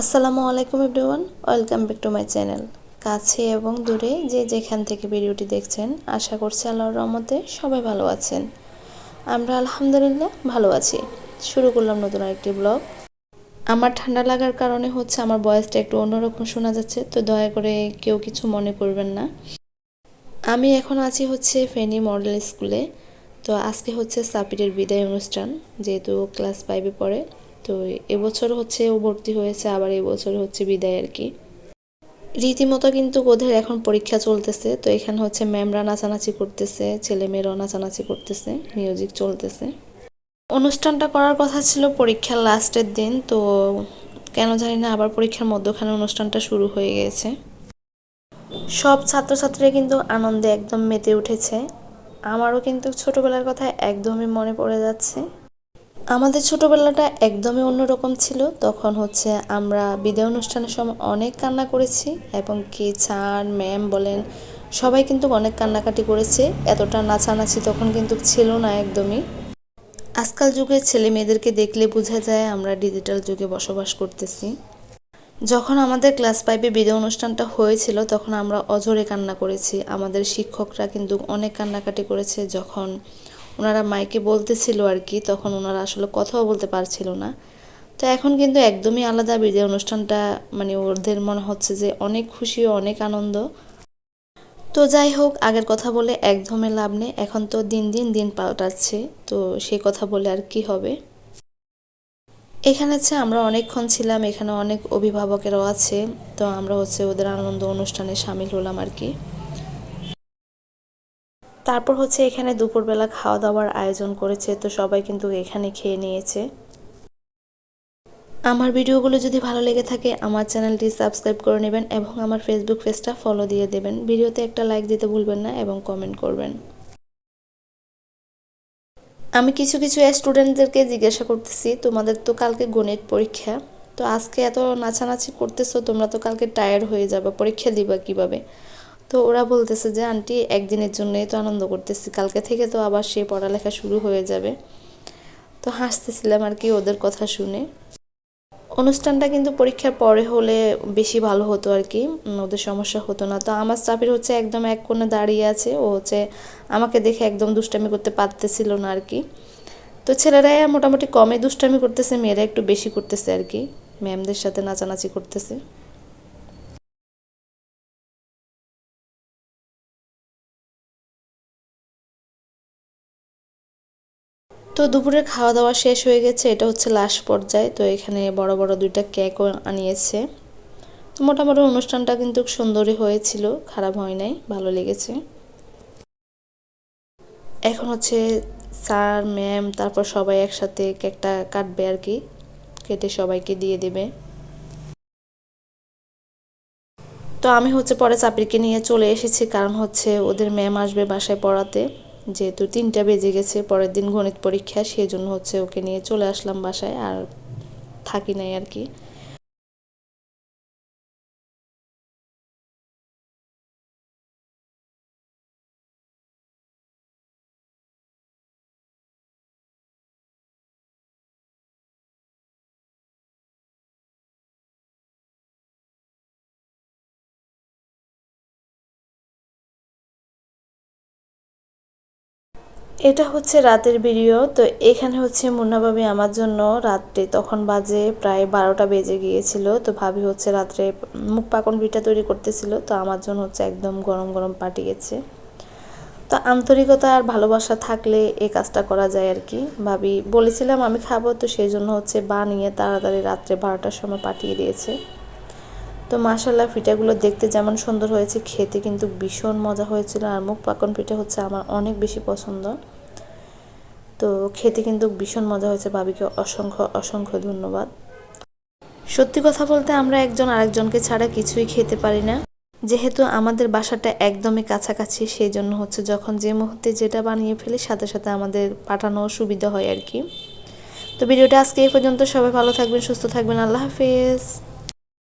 আসসালামু আলাইকুম everyone, welcome back to my channel. কাছে এবং দূরে যে যেখান থেকে ভিডিওটি দেখছেন, আশা করছি আল্লাহর রহমতে সবাই ভালো আছেন। আমরা আলহামদুলিল্লাহ ভালো আছি। শুরু করলাম নতুন আরেকটি ব্লগ। আমার ঠান্ডা লাগার কারণে হচ্ছে আমার বয়সটা একটু অন্যরকম শোনা যাচ্ছে, তো দয়া করে কেউ কিছু মনে করবেন না। আমি এখন আছি হচ্ছে ফেনী মডেল স্কুলে, তো আজকে হচ্ছে সাপিরের বিদায় অনুষ্ঠান, যেহেতু ক্লাস ফাইভে পড়ে। তো এবছর হচ্ছে ও ভর্তি হয়েছে, আবার এবছর হচ্ছে বিদায় আর কি। রীতিমতো কিন্তু ওদের এখন পরীক্ষা চলতেছে, তো এখানে হচ্ছে ম্যামরা নাচানাচি করতেছে ছেলে মেয়েরাও নাচানাচি করতেছে, মিউজিক চলতেছে। অনুষ্ঠানটা করার কথা ছিল পরীক্ষার লাস্টের দিন, তো কেন জানি না আবার পরীক্ষার মধ্যখানে অনুষ্ঠানটা শুরু হয়ে গেছে। সব ছাত্রছাত্রীরা কিন্তু আনন্দে একদম মেতে উঠেছে। আমারও কিন্তু ছোটবেলার কথা একদমই মনে পড়ে যাচ্ছে। আমাদের ছোটবেলাটা একদমই অন্যরকম ছিল। তখন হচ্ছে আমরা বিদায় অনুষ্ঠানের সময় অনেক কান্না করেছি এবং কি স্যার, ম্যাম বলেন, সবাই কিন্তু অনেক কান্নাকাটি করেছে। এতটা নাচানাচি তখন কিন্তু ছিল না একদমই। আজকাল যুগের ছেলে মেয়েদেরকে দেখলে বোঝা যায় আমরা ডিজিটাল যুগে বসবাস করতেছি। যখন আমাদের ক্লাস ফাইভে বিদায় অনুষ্ঠানটা হয়েছিল, তখন আমরা অজরে কান্না করেছি। আমাদের শিক্ষকরা কিন্তু অনেক কান্নাকাটি করেছে। যখন ওনারা মাইকে বলতেছিল আর কি, তখন ওনারা আসলে কথাও বলতে পারছিল না। তো এখন কিন্তু একদমই আলাদা বিদায় অনুষ্ঠানটা মানে ওদের মনে হচ্ছে যে অনেক খুশি ও অনেক আনন্দ। তো যাই হোক, আগের কথা বলে একদমই লাভ নেই, এখন তো দিন দিন দিন পাল্টাচ্ছে, তো সেই কথা বলে আর কি হবে। এখানে হচ্ছে আমরা অনেকক্ষণ ছিলাম, এখানে অনেক অভিভাবকেরাও আছে, তো আমরা হচ্ছে ওদের আনন্দ অনুষ্ঠানে সামিল হলাম আর কি। তারপর হচ্ছে এখানে দুপুরবেলা খাওয়া দাওয়ার আয়োজন করেছে, তো সবাই কিন্তু এখানে খেয়ে নিয়েছে। আমার ভিডিওগুলো যদি ভালো লেগে থাকে, আমার চ্যানেলটি সাবস্ক্রাইব করে নেবেন এবং আমার ফেসবুক পেজটা ফলো দিয়ে দেবেন। ভিডিওতে একটা লাইক দিতে ভুলবেন না এবং কমেন্ট করবেন। আমি কিছু কিছু স্টুডেন্টদেরকে জিজ্ঞাসা করতেছি, তোমাদের তো কালকে গণিত পরীক্ষা, তো আজকে এত নাচানাচি করতেছো, তোমরা তো কালকে টায়ার্ড হয়ে যাবে, পরীক্ষা দিবা কীভাবে? তো ওরা বলতেছে যে, আন্টি, একদিনের জন্যই তো আনন্দ করতেছি। কালকে থেকে তো আবার সে পড়ালেখা শুরু হয়ে যাবে। তো হাসতেছিলাম আর কি ওদের কথা শুনে। অনুষ্ঠানটা কিন্তু পরীক্ষার পরে হলে বেশি ভালো হতো আর কি ওদের সমস্যা হতো না। তো আমার চাপির হচ্ছে একদম এক কোণে দাঁড়িয়ে আছে। ও হচ্ছে আমাকে দেখে একদম দুষ্টামি করতে পারতেছিল না আর কি। তো ছেলেরাই মোটামুটি কমে দুষ্টামি করতেছে, মেয়েরা একটু বেশি করতেছে আর কি। ম্যামদের সাথে নাচানাচি করতেছে। তো দুপুরের খাওয়া দাওয়া শেষ হয়ে গেছে, এটা হচ্ছে লাস্ট পর্যায়ে। তো এখানে বড় বড় দুইটা কেকও আনিয়েছে। তো মোটামুটি অনুষ্ঠানটা কিন্তু সুন্দরই হয়েছিল, খারাপ হয় নাই, ভালো লেগেছে। এখন হচ্ছে স্যার, ম্যাম, তারপর সবাই একসাথে কেকটা কাটবে আর কি। কেটে সবাইকে দিয়ে দেবে। তো আমি হচ্ছে পরে চাপিরকে নিয়ে চলে এসেছি, কারণ হচ্ছে ওদের ম্যাম আসবে বাসায় পড়াতে। যেহেতু তিনটা বেজে গেছে, পরের দিন গণিত পরীক্ষা, সেজন্য হচ্ছে ওকে নিয়ে চলে আসলাম বাসায় আর থাকি নাই আর কি। এটা হচ্ছে রাতের ভিডিও, তো এখানে হচ্ছে মুন্না ভাবি আমার জন্য রাত্রে তখন বাজে প্রায় বারোটা বেজে গিয়েছিল, তো ভাবি হচ্ছে রাত্রে মুখ পাকন পিঠা তৈরি করতেছিল, তো আমার জন্য হচ্ছে একদম গরম গরম পাঠিয়েছে তো আন্তরিকতা আর ভালোবাসা থাকলে এই কাজটা করা যায় আর কি। ভাবি বলেছিলাম আমি খাব, তো সেই জন্য হচ্ছে বানিয়ে তাড়াতাড়ি রাত্রে বারোটার সময় পাঠিয়ে দিয়েছে। তো মাসাল্লাহ পিঠাগুলো দেখতে যেমন সুন্দর হয়েছে, খেতে কিন্তু ভীষণ মজা হয়েছিল, আর মুখ পাকন পিঠা হচ্ছে আমার অনেক বেশি পছন্দ। তো খেতে কিন্তু ভীষণ মজা হয়েছে ভাবিকে অসংখ্য অসংখ্য ধন্যবাদ। সত্যি কথা বলতে আমরা একজন আরেকজনকে ছাড়া কিছুই খেতে পারি না। যেহেতু আমাদের বাসাটা একদমই কাছাকাছি, সেই জন্য হচ্ছে যখন যে মুহূর্তে যেটা বানিয়ে ফেলি, সাথে সাথে আমাদের পাঠানো সুবিধা হয় আর কি। তো ভিডিওটা আজকে এই পর্যন্ত। সবাই ভালো থাকবেন, সুস্থ থাকবেন। আল্লাহ হাফেজ।